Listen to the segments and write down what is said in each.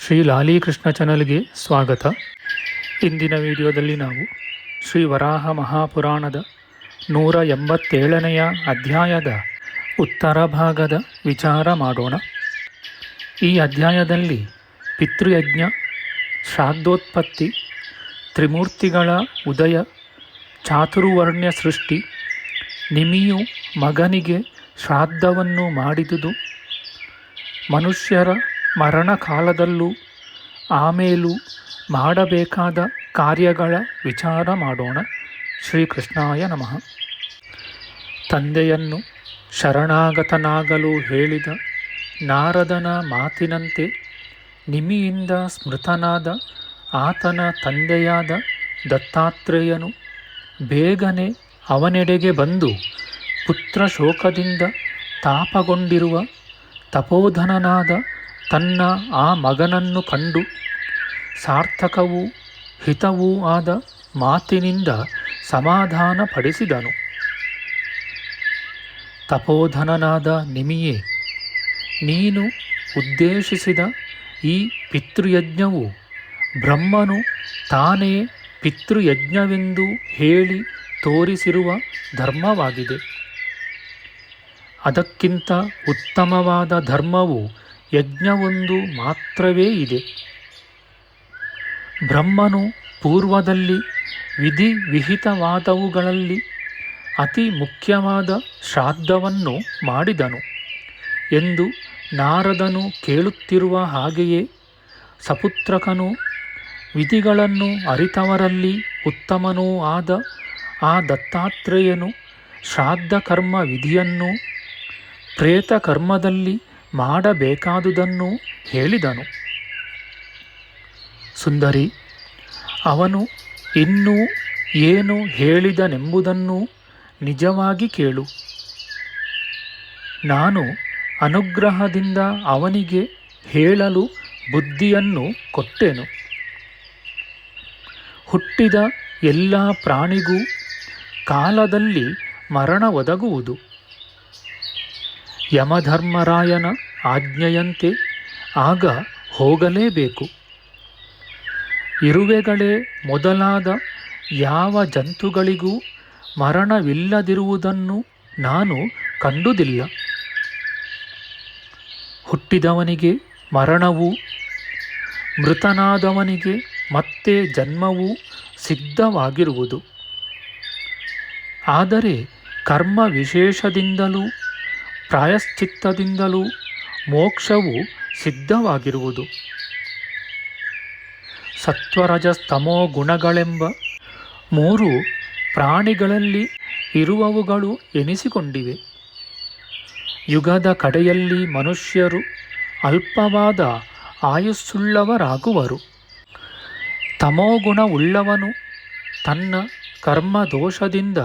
ಶ್ರೀ ಲಾಲೀಕೃಷ್ಣ ಚಾನಲ್ಗೆ ಸ್ವಾಗತ. ಇಂದಿನ ವಿಡಿಯೋದಲ್ಲಿ ನಾವು ಶ್ರೀ ವರಾಹ ಮಹಾಪುರಾಣದ ನೂರ ಎಂಬತ್ತೇಳನೆಯ ಅಧ್ಯಾಯದ ಉತ್ತರ ಭಾಗದ ವಿಚಾರ ಮಾಡೋಣ. ಈ ಅಧ್ಯಾಯದಲ್ಲಿ ಪಿತೃಯಜ್ಞ, ಶ್ರಾದ್ದೋತ್ಪತ್ತಿ, ತ್ರಿಮೂರ್ತಿಗಳ ಉದಯ, ಚಾತುರ್ವರ್ಣ್ಯ ಸೃಷ್ಟಿ, ನಿಮಿಯು ಮಗನಿಗೆ ಶ್ರಾದ್ದವನ್ನು ಮಾಡಿದುದು, ಮನುಷ್ಯರ ಮರಣ ಕಾಲದಲ್ಲೂ ಆಮೇಲೂ ಮಾಡಬೇಕಾದ ಕಾರ್ಯಗಳ ವಿಚಾರ ಮಾಡೋಣ. ಶ್ರೀಕೃಷ್ಣಾಯ ನಮಃ. ತಂದೆಯನ್ನು ಶರಣಾಗತನಾಗಲು ಹೇಳಿದ ನಾರದನ ಮಾತಿನಂತೆ ನಿಮಿಯಿಂದ ಸ್ಮೃತನಾದ ಆತನ ತಂದೆಯಾದ ದತ್ತಾತ್ರೇಯನು ಬೇಗನೆ ಅವನೆಡೆಗೆ ಬಂದು ಪುತ್ರ ಶೋಕದಿಂದ ತಾಪಗೊಂಡಿರುವ ತಪೋಧನನಾದ ತನ್ನ ಆ ಮಗನನ್ನು ಕಂಡು ಸಾರ್ಥಕವೂ ಹಿತವೂ ಆದ ಮಾತಿನಿಂದ ಸಮಾಧಾನಪಡಿಸಿದನು. ತಪೋಧನನಾದ ನಿಮಿಯೇ, ನೀನು ಉದ್ದೇಶಿಸಿದ ಈ ಪಿತೃಯಜ್ಞವು ಬ್ರಹ್ಮನು ತಾನೇ ಪಿತೃಯಜ್ಞವೆಂದು ಹೇಳಿ ತೋರಿಸಿರುವ ಧರ್ಮವಾಗಿದೆ. ಅದಕ್ಕಿಂತ ಉತ್ತಮವಾದ ಧರ್ಮವು ಯಜ್ಞವೊಂದು ಮಾತ್ರವೇ ಇದೆ. ಬ್ರಹ್ಮನು ಪೂರ್ವದಲ್ಲಿ ವಿಧಿ ವಿಹಿತವಾದವುಗಳಲ್ಲಿ ಅತಿ ಮುಖ್ಯವಾದ ಶ್ರಾದ್ದವನ್ನು ಮಾಡಿದನು ಎಂದು ನಾರದನು ಕೇಳುತ್ತಿರುವ ಹಾಗೆಯೇ ಸಪುತ್ರಕನು ವಿಧಿಗಳನ್ನು ಅರಿತವರಲ್ಲಿ ಉತ್ತಮನೂ ಆದ ಆ ದತ್ತಾತ್ರೇಯನು ಶ್ರಾದ್ದ ಕರ್ಮ ವಿಧಿಯನ್ನು ಪ್ರೇತ ಕರ್ಮದಲ್ಲಿ ಮಾಡಬೇಕಾದುದನ್ನು ಹೇಳಿದನು. ಸುಂದರಿ, ಅವನು ಇನ್ನೂ ಏನು ಹೇಳಿದನೆಂಬುದನ್ನು ನಿಜವಾಗಿ ಕೇಳು. ನಾನು ಅನುಗ್ರಹದಿಂದ ಅವನಿಗೆ ಹೇಳಲು ಬುದ್ಧಿಯನ್ನು ಕೊಟ್ಟೆನು. ಹುಟ್ಟಿದ ಎಲ್ಲ ಪ್ರಾಣಿಗೂ ಕಾಲದಲ್ಲಿ ಮರಣ ಒದಗುವುದು. ಯಮಧರ್ಮರಾಯನ ಆಜ್ಞೆಯಂತೆ ಆಗ ಹೋಗಲೇಬೇಕು. ಇರುವೆಗಳೇ ಮೊದಲಾದ ಯಾವ ಜಂತುಗಳಿಗೂ ಮರಣವಿಲ್ಲದಿರುವುದನ್ನು ನಾನು ಕಂಡುದಿಲ್ಲ. ಹುಟ್ಟಿದವನಿಗೆ ಮರಣವೂ, ಮೃತನಾದವನಿಗೆ ಮತ್ತೆ ಜನ್ಮವೂ ಸಿದ್ಧವಾಗಿರುವುದು. ಆದರೆ ಕರ್ಮ ವಿಶೇಷದಿಂದಲೂ ಪ್ರಾಯಶ್ಚಿತ್ತದಿಂದಲೂ ಮೋಕ್ಷವು ಸಿದ್ಧವಾಗಿರುವುದು. ಸತ್ವರಜಸ್ತಮೋ ಗುಣಗಳೆಂಬ ಮೂರು ಪ್ರಾಣಿಗಳಲ್ಲಿ ಇರುವವುಗಳು ಎನಿಸಿಕೊಂಡಿವೆ. ಯುಗದ ಕಡೆಯಲ್ಲಿ ಮನುಷ್ಯರು ಅಲ್ಪವಾದ ಆಯುಸ್ಸುಳ್ಳವರಾಗುವರು. ತಮೋಗುಣವುಳ್ಳವನು ತನ್ನ ಕರ್ಮದೋಷದಿಂದ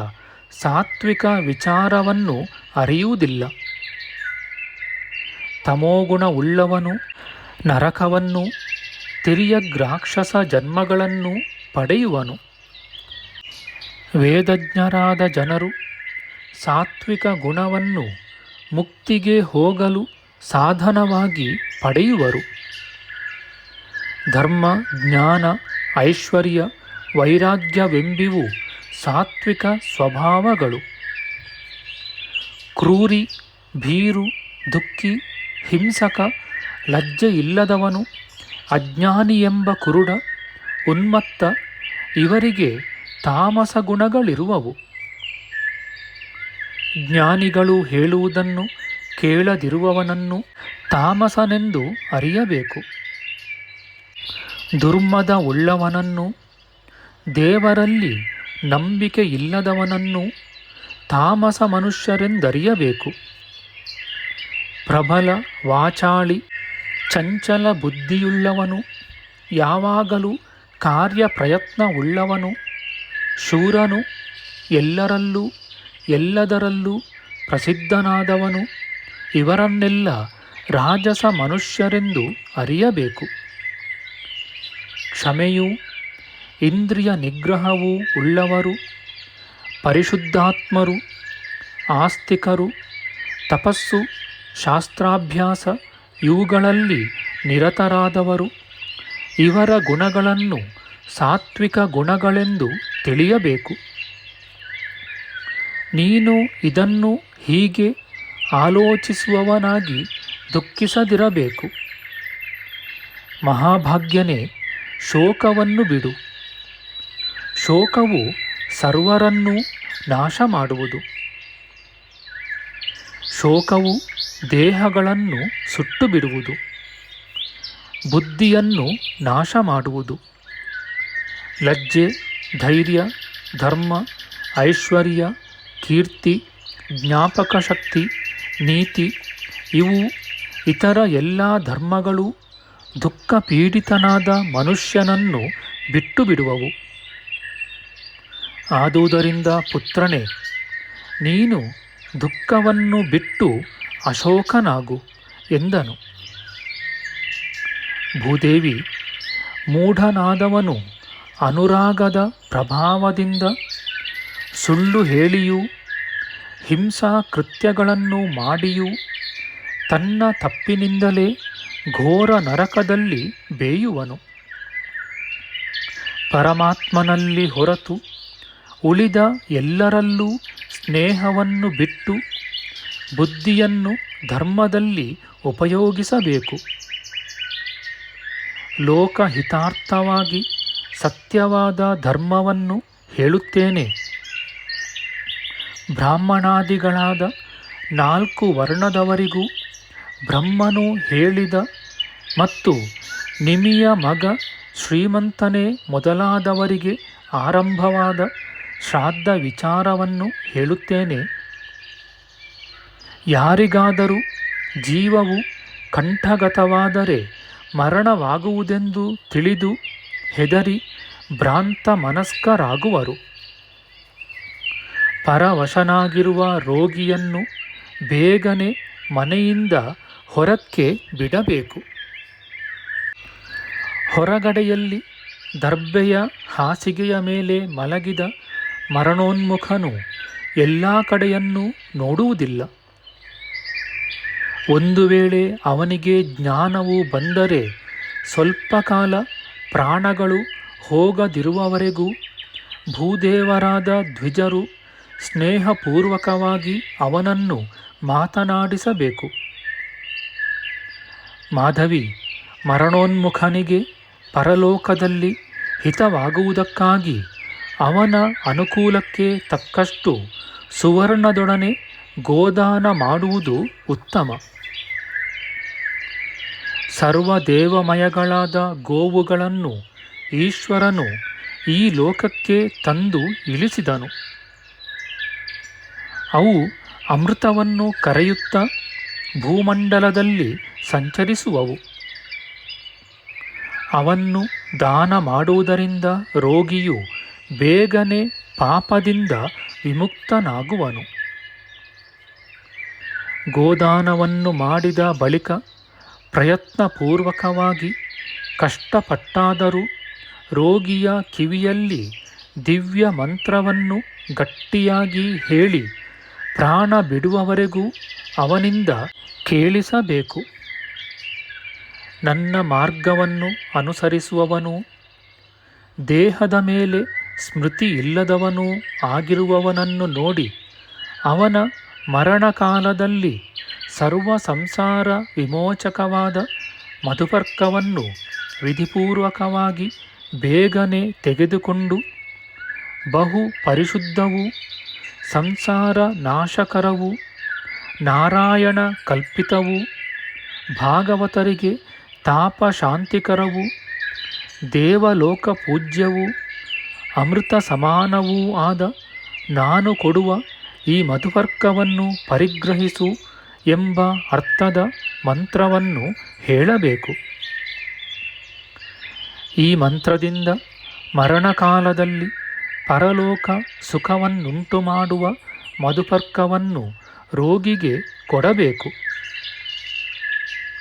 ಸಾತ್ವಿಕ ವಿಚಾರವನ್ನು ಅರಿಯುವುದಿಲ್ಲ. ತಮೋಗುಣವುಳ್ಳವನು, ನರಕವನ್ನು ತಿರ್ಯಗ್ರಾಕ್ಷಸ ಜನ್ಮಗಳನ್ನು ಪಡೆಯುವನು. ವೇದಜ್ಞರಾದ ಜನರು ಸಾತ್ವಿಕ ಗುಣವನ್ನು ಮುಕ್ತಿಗೆ ಹೋಗಲು ಸಾಧನವಾಗಿ ಪಡೆಯುವರು. ಧರ್ಮ, ಜ್ಞಾನ, ಐಶ್ವರ್ಯ, ವೈರಾಗ್ಯವೆಂಬಿವು ಸಾತ್ವಿಕ ಸ್ವಭಾವಗಳು. ಕ್ರೂರಿ, ಭೀರು, ದುಃಖಿ ಹಿಂಸಕ ಲಜ್ಜೆ ಇಲ್ಲದವನು ಅಜ್ಞಾನಿ ಎಂಬ ಕುರುಡ, ಉನ್ಮತ್ತ, ಇವರಿಗೆ ತಾಮಸ ಗುಣಗಳಿರುವವು. ಜ್ಞಾನಿಗಳು ಹೇಳುವುದನ್ನು ಕೇಳದಿರುವವನನ್ನು ತಾಮಸನೆಂದು ಅರಿಯಬೇಕು. ದುರ್ಮದ ಉಳ್ಳವನನ್ನು, ದೇವರಲ್ಲಿ ನಂಬಿಕೆ ಇಲ್ಲದವನನ್ನು ತಾಮಸ ಮನುಷ್ಯರೆಂದರಿಯಬೇಕು. ಪ್ರಬಲ ವಾಚಾಳಿ, ಚಂಚಲ ಬುದ್ಧಿಯುಳ್ಳವನು, ಯಾವಾಗಲೂ ಕಾರ್ಯ ಪ್ರಯತ್ನ ಉಳ್ಳವನು ಶೂರನು ಎಲ್ಲರಲ್ಲೂ, ಎಲ್ಲದರಲ್ಲೂ ಪ್ರಸಿದ್ಧನಾದವನು, ಇವರನ್ನೆಲ್ಲ ರಾಜಸ ಮನುಷ್ಯರೆಂದು ಅರಿಯಬೇಕು. ಕ್ಷಮೆಯೂ, ಇಂದ್ರಿಯ ನಿಗ್ರಹವೂ ಉಳ್ಳವರು, ಪರಿಶುದ್ಧಾತ್ಮರು, ಆಸ್ತಿಕರು, ತಪಸ್ಸು ಶಾಸ್ತ್ರಾಭ್ಯಾಸ ಇವುಗಳಲ್ಲಿ ನಿರತರಾದವರು. ಇವರ ಗುಣಗಳನ್ನು ಸಾತ್ವಿಕ ಗುಣಗಳೆಂದು ತಿಳಿಯಬೇಕು. ನೀನು ಇದನ್ನು ಹೀಗೆ ಆಲೋಚಿಸುವವನಾಗಿ ದುಃಖಿಸದಿರಬೇಕು. ಮಹಾಭಾಗ್ಯನೇ, ಶೋಕವನ್ನು ಬಿಡು. ಶೋಕವು ಸರ್ವರನ್ನೂ ನಾಶ ಮಾಡುವುದು ಶೋಕವು ದೇಹಗಳನ್ನು ಸುಟ್ಟು ಬಿಡುವುದು ಬುದ್ಧಿಯನ್ನು ನಾಶ ಮಾಡುವುದು ಲಜ್ಜೆ, ಧೈರ್ಯ, ಧರ್ಮ, ಐಶ್ವರ್ಯ, ಕೀರ್ತಿ, ಜ್ಞಾಪಕ ಶಕ್ತಿ, ನೀತಿ ಇವು ಇತರ ಎಲ್ಲ ಧರ್ಮಗಳು ದುಃಖ ಪೀಡಿತನಾದ ಮನುಷ್ಯನನ್ನು ಬಿಟ್ಟು ಬಿಡುವವು ಆದುದರಿಂದ ಪುತ್ರನೇ, ನೀನು ದುಃಖವನ್ನು ಬಿಟ್ಟು ಅಶೋಕನಾಗು ಎಂದನು. ಭೂದೇವಿ, ಮೂಢನಾದವನು ಅನುರಾಗದ ಪ್ರಭಾವದಿಂದ ಸುಳ್ಳು ಹೇಳಿಯೂ, ಹಿಂಸಾ ಕೃತ್ಯಗಳನ್ನು ಮಾಡಿಯೂ, ತನ್ನ ತಪ್ಪಿನಿಂದಲೇ ಘೋರ ನರಕದಲ್ಲಿ ಬೇಯುವನು. ಪರಮಾತ್ಮನಲ್ಲಿ ಹೊರತು ಉಳಿದ ಎಲ್ಲರಲ್ಲೂ ಸ್ನೇಹವನ್ನು ಬಿಟ್ಟು ಬುದ್ಧಿಯನ್ನು ಧರ್ಮದಲ್ಲಿ ಉಪಯೋಗಿಸಬೇಕು. ಲೋಕಹಿತಾರ್ಥವಾಗಿ ಸತ್ಯವಾದ ಧರ್ಮವನ್ನು ಹೇಳುತ್ತೇನೆ. ಬ್ರಾಹ್ಮಣಾದಿಗಳಾದ ನಾಲ್ಕು ವರ್ಣದವರಿಗೂ ಬ್ರಹ್ಮನು ಹೇಳಿದ ಮತ್ತು ನಿಮಿಯ ಮಗ ಶ್ರೀಮಂತನೇ ಮೊದಲಾದವರಿಗೆ ಆರಂಭವಾದ ಶ್ರಾದ್ದ ವಿಚಾರವನ್ನು ಹೇಳುತ್ತೇನೆ. ಯಾರಿಗಾದರೂ ಜೀವವು ಕಂಠಗತವಾದರೆ ಮರಣವಾಗುವುದೆಂದು ತಿಳಿದು ಹೆದರಿ ಭ್ರಾಂತ ಮನಸ್ಕರಾಗುವರು. ಪರವಶನಾಗಿರುವ ರೋಗಿಯನ್ನು ಬೇಗನೆ ಮನೆಯಿಂದ ಹೊರಕ್ಕೆ ಬಿಡಬೇಕು. ಹೊರಗಡೆಯಲ್ಲಿ ದರ್ಬೆಯ ಹಾಸಿಗೆಯ ಮೇಲೆ ಮಲಗಿದ ಮರಣೋನ್ಮುಖನು ಎಲ್ಲ ಕಡೆಯನ್ನು ನೋಡುವುದಿಲ್ಲ. ಒಂದು ವೇಳೆ ಅವನಿಗೆ ಜ್ಞಾನವು ಬಂದರೆ ಸ್ವಲ್ಪ ಕಾಲ ಪ್ರಾಣಗಳು ಹೋಗದಿರುವವರೆಗೂ ಭೂದೇವರಾದ ದ್ವಿಜರು ಸ್ನೇಹಪೂರ್ವಕವಾಗಿ ಅವನನ್ನು ಮಾತನಾಡಿಸಬೇಕು. ಮಾಧವಿ, ಮರಣೋನ್ಮುಖನಿಗೆ ಪರಲೋಕದಲ್ಲಿ ಹಿತವಾಗುವುದಕ್ಕಾಗಿ ಅವನ ಅನುಕೂಲಕ್ಕೆ ತಕ್ಕಷ್ಟು ಸುವರ್ಣದೊಡನೆ ಗೋದಾನ ಮಾಡುವುದು ಉತ್ತಮ. ಸರ್ವದೇವಮಯಗಳಾದ ಗೋವುಗಳನ್ನು ಈಶ್ವರನು ಈ ಲೋಕಕ್ಕೆ ತಂದು ಇಳಿಸಿದನು. ಅವು ಅಮೃತವನ್ನು ಕರೆಯುತ್ತಾ ಭೂಮಂಡಲದಲ್ಲಿ ಸಂಚರಿಸುವವು. ಅವನ್ನು ದಾನ ಮಾಡುವುದರಿಂದ ರೋಗಿಯು ಬೇಗನೆ ಪಾಪದಿಂದ ವಿಮುಕ್ತನಾಗುವನು. ಗೋದಾನವನ್ನು ಮಾಡಿದ ಬಳಿಕ ಪ್ರಯತ್ನಪೂರ್ವಕವಾಗಿ ಕಷ್ಟಪಟ್ಟಾದರೂ ರೋಗಿಯ ಕಿವಿಯಲ್ಲಿ ದಿವ್ಯ ಮಂತ್ರವನ್ನು ಗಟ್ಟಿಯಾಗಿ ಹೇಳಿ ಪ್ರಾಣ ಬಿಡುವವರೆಗೂ ಅವನಿಂದ ಕೇಳಿಸಬೇಕು. ನನ್ನ ಮಾರ್ಗವನ್ನು ಅನುಸರಿಸುವವನು, ದೇಹದ ಮೇಲೆ ಸ್ಮೃತಿ ಇಲ್ಲದವನೂ ಆಗಿರುವವನನ್ನು ನೋಡಿ ಅವನ ಮರಣಕಾಲದಲ್ಲಿ ಸರ್ವ ಸಂಸಾರ ವಿಮೋಚಕವಾದ ಮಧುಪರ್ಕವನ್ನು ವಿಧಿಪೂರ್ವಕವಾಗಿ ಬೇಗನೆ ತೆಗೆದುಕೊಂಡು ಬಹು ಪರಿಶುದ್ಧವೂ, ಸಂಸಾರ ನಾಶಕರವೂ, ನಾರಾಯಣ ಕಲ್ಪಿತವೂ, ಭಾಗವತರಿಗೆ ತಾಪ ಶಾಂತಿಕರವೂ ದೇವಲೋಕ ಪೂಜ್ಯವೂ ಅಮೃತ ಸಮಾನವೂ ಆದ ನಾನು ಕೊಡುವ ಈ ಮಧುಪರ್ಕವನ್ನು ಪರಿಗ್ರಹಿಸು ಎಂಬ ಅರ್ಥದ ಮಂತ್ರವನ್ನು ಹೇಳಬೇಕು. ಈ ಮಂತ್ರದಿಂದ ಮರಣಕಾಲದಲ್ಲಿ ಪರಲೋಕ ಸುಖವನ್ನುಂಟು ಮಾಡುವ ಮಧುಪರ್ಕವನ್ನು ರೋಗಿಗೆ ಕೊಡಬೇಕು.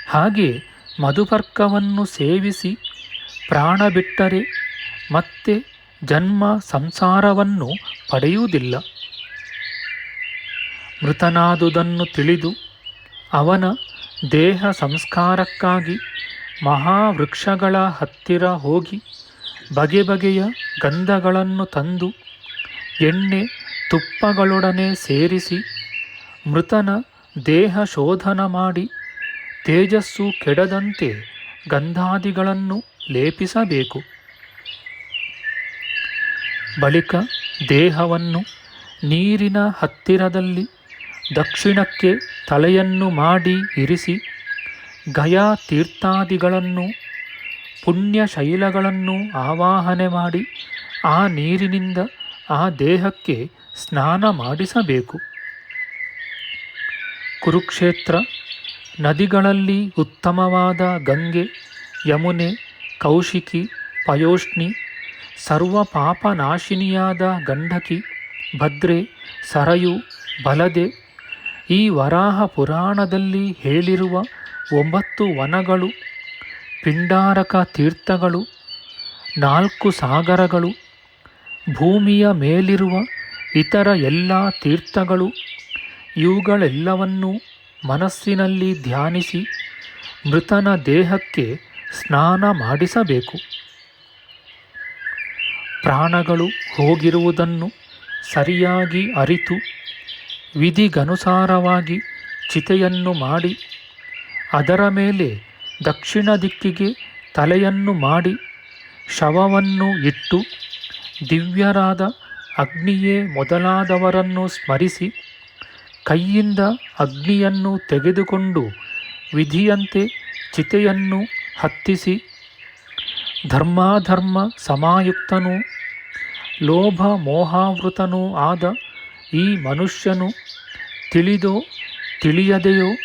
ಹಾಗೆ ಮಧುಪರ್ಕವನ್ನು ಸೇವಿಸಿ ಪ್ರಾಣ ಬಿಟ್ಟರೆ ಮತ್ತೆ ಜನ್ಮ ಸಂಸಾರವನ್ನು ಪಡೆಯುವುದಿಲ್ಲ. ಮೃತನಾದುದನ್ನು ತಿಳಿದು ಅವನ ದೇಹ ಸಂಸ್ಕಾರಕ್ಕಾಗಿ ಮಹಾವೃಕ್ಷಗಳ ಹತ್ತಿರ ಹೋಗಿ ಬಗೆ ಬಗೆಯ ಗಂಧಗಳನ್ನು ತಂದು ಎಣ್ಣೆ ತುಪ್ಪಗಳೊಡನೆ ಸೇರಿಸಿ ಮೃತನ ದೇಹ ಶೋಧನ ಮಾಡಿ ತೇಜಸ್ಸು ಕೆಡದಂತೆ ಗಂಧಾದಿಗಳನ್ನು ಲೇಪಿಸಬೇಕು. ಬಳಿಕ ದೇಹವನ್ನು ನೀರಿನ ಹತ್ತಿರದಲ್ಲಿ ದಕ್ಷಿಣಕ್ಕೆ ತಲೆಯನ್ನು ಮಾಡಿ ಇರಿಸಿ ಗಯಾ ತೀರ್ಥಾದಿಗಳನ್ನು ಪುಣ್ಯಶೈಲಗಳನ್ನು ಆವಾಹನೆ ಮಾಡಿ ಆ ನೀರಿನಿಂದ ಆ ದೇಹಕ್ಕೆ ಸ್ನಾನ ಮಾಡಿಸಬೇಕು. ಕುರುಕ್ಷೇತ್ರ, ನದಿಗಳಲ್ಲಿ ಉತ್ತಮವಾದ ಗಂಗೆ, ಯಮುನೆ, ಕೌಶಿಕಿ, ಪಯೋಷ್ಣಿ, ಸರ್ವ ಪಾಪನಾಶಿನಿಯಾದ ಗಂಡಕಿ ಭದ್ರೆ, ಸರಯು, ಬಲದೆ ಈ ವರಾಹ ಪುರಾಣದಲ್ಲಿ ಹೇಳಿರುವ ಒಂಬತ್ತು ವನಗಳು, ಪಿಂಡಾರಕ ತೀರ್ಥಗಳು, ನಾಲ್ಕು ಸಾಗರಗಳು, ಭೂಮಿಯ ಮೇಲಿರುವ ಇತರ ಎಲ್ಲ ತೀರ್ಥಗಳು, ಇವುಗಳೆಲ್ಲವನ್ನೂ ಮನಸ್ಸಿನಲ್ಲಿ ಧ್ಯಾನಿಸಿ ಮೃತನ ದೇಹಕ್ಕೆ ಸ್ನಾನ ಮಾಡಿಸಬೇಕು. ಪ್ರಾಣಗಳು ಹೋಗಿರುವುದನ್ನು ಸರಿಯಾಗಿ ಅರಿತು ವಿಧಿಗನುಸಾರವಾಗಿ ಚಿತೆಯನ್ನು ಮಾಡಿ, ಅದರ ಮೇಲೆ ದಕ್ಷಿಣ ದಿಕ್ಕಿಗೆ ತಲೆಯನ್ನು ಮಾಡಿ, ಶವವನ್ನು ಇಟ್ಟು, ದಿವ್ಯರಾದ ಅಗ್ನಿಯೇ ಮೊದಲಾದವರನ್ನು ಸ್ಮರಿಸಿ, ಕೈಯಿಂದ ಅಗ್ನಿಯನ್ನು ತೆಗೆದುಕೊಂಡು ವಿಧಿಯಂತೆ ಚಿತೆಯನ್ನು ಹತ್ತಿಸಿ, ಧರ್ಮಾಧರ್ಮ ಸಮಾಯುಕ್ತನೂ ಲೋಭ ಮೋಹಾವೃತನೂ ಆದ ಈ ಮನುಷ್ಯನು ತಿಳಿದೋ ತಿಳಿಯದೆಯೋ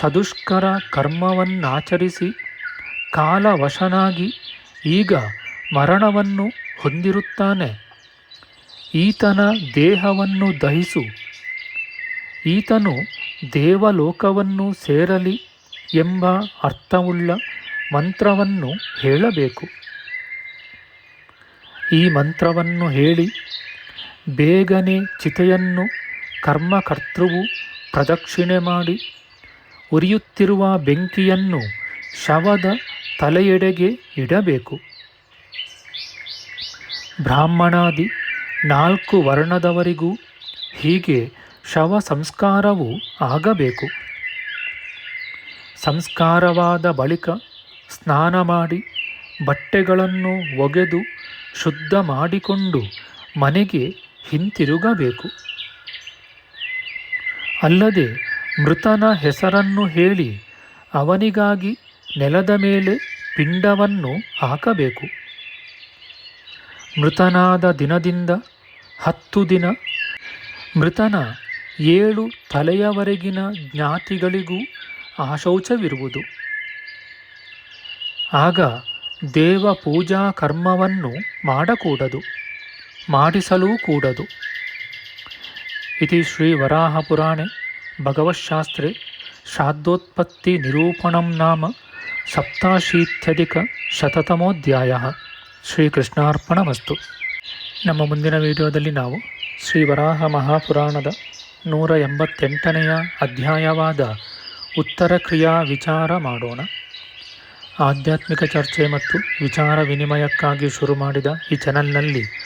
ಸದುಷ್ಕರ ಕರ್ಮವನ್ನಾಚರಿಸಿ ಕಾಲವಶನಾಗಿ ಈಗ ಮರಣವನ್ನು ಹೊಂದಿರುತ್ತಾನೆ. ಈತನ ದೇಹವನ್ನು ದಹಿಸು. ಈತನು ದೇವಲೋಕವನ್ನು ಸೇರಲಿ ಎಂಬ ಅರ್ಥವುಳ್ಳ ಮಂತ್ರವನ್ನು ಹೇಳಬೇಕು. ಈ ಮಂತ್ರವನ್ನು ಹೇಳಿ ಬೇಗನೆ ಚಿತೆಯನ್ನು ಕರ್ಮಕರ್ತೃವು ಪ್ರದಕ್ಷಿಣೆ ಮಾಡಿ ಉರಿಯುತ್ತಿರುವ ಬೆಂಕಿಯನ್ನು ಶವದ ತಲೆಯೆಡೆಗೆ ಇಡಬೇಕು. ಬ್ರಾಹ್ಮಣಾದಿ ನಾಲ್ಕು ವರ್ಣದವರಿಗೂ ಹೀಗೆ ಶವ ಸಂಸ್ಕಾರವು ಆಗಬೇಕು. ಸಂಸ್ಕಾರವಾದ ಬಳಿಕ ಸ್ನಾನ ಮಾಡಿ ಬಟ್ಟೆಗಳನ್ನು ಒಗೆದು ಶುದ್ಧ ಮಾಡಿಕೊಂಡು ಮನೆಗೆ ಹಿಂತಿರುಗಬೇಕು. ಅಲ್ಲದೆ ಮೃತನ ಹೆಸರನ್ನು ಹೇಳಿ ಅವನಿಗಾಗಿ ನೆಲದ ಮೇಲೆ ಪಿಂಡವನ್ನು ಹಾಕಬೇಕು. ಮೃತನಾದ ದಿನದಿಂದ ಹತ್ತು ದಿನ ಮೃತನ ಏಳು ತಲೆಯವರೆಗಿನ ಜ್ಞಾತಿಗಳಿಗೂ ಆಶೌಚವಿರುವುದು. ಆಗ ದೇವ ಪೂಜಾ ಕರ್ಮವನ್ನು ಮಾಡಕೂಡದು. ಮಾಡಿಸಲೂ ಕೂಡದು. ಇತಿ ಶ್ರೀ ವರಾಹಪುರಾಣೆ ಭಗವಶಾಸ್ತ್ರೆ ಶ್ರಾದ್ದೋತ್ಪತ್ತಿ ನಿರೂಪಣಂ ನಾಮ, ಸಪ್ತಾಶೀತ್ಯಧಿಕ ಶತತಮೋಧ್ಯಾಯ. ಶ್ರೀಕೃಷ್ಣಾರ್ಪಣಮಸ್ತು. ನಮ್ಮ ಮುಂದಿನ ವಿಡಿಯೋದಲ್ಲಿ ನಾವು ಶ್ರೀ ವರಾಹ ಮಹಾಪುರಾಣದ ನೂರ ಎಂಬತ್ತೆಂಟನೆಯ ಅಧ್ಯಾಯವಾದ ಉತ್ತರ ಕ್ರಿಯಾ ವಿಚಾರ ಮಾಡೋಣ. ಆಧ್ಯಾತ್ಮಿಕ ಚರ್ಚೆ ಮತ್ತು ವಿಚಾರ ವಿನಿಮಯಕ್ಕಾಗಿ ಶುರು ಮಾಡಿದ ಈ ಚಾನಲ್ನಲ್ಲಿ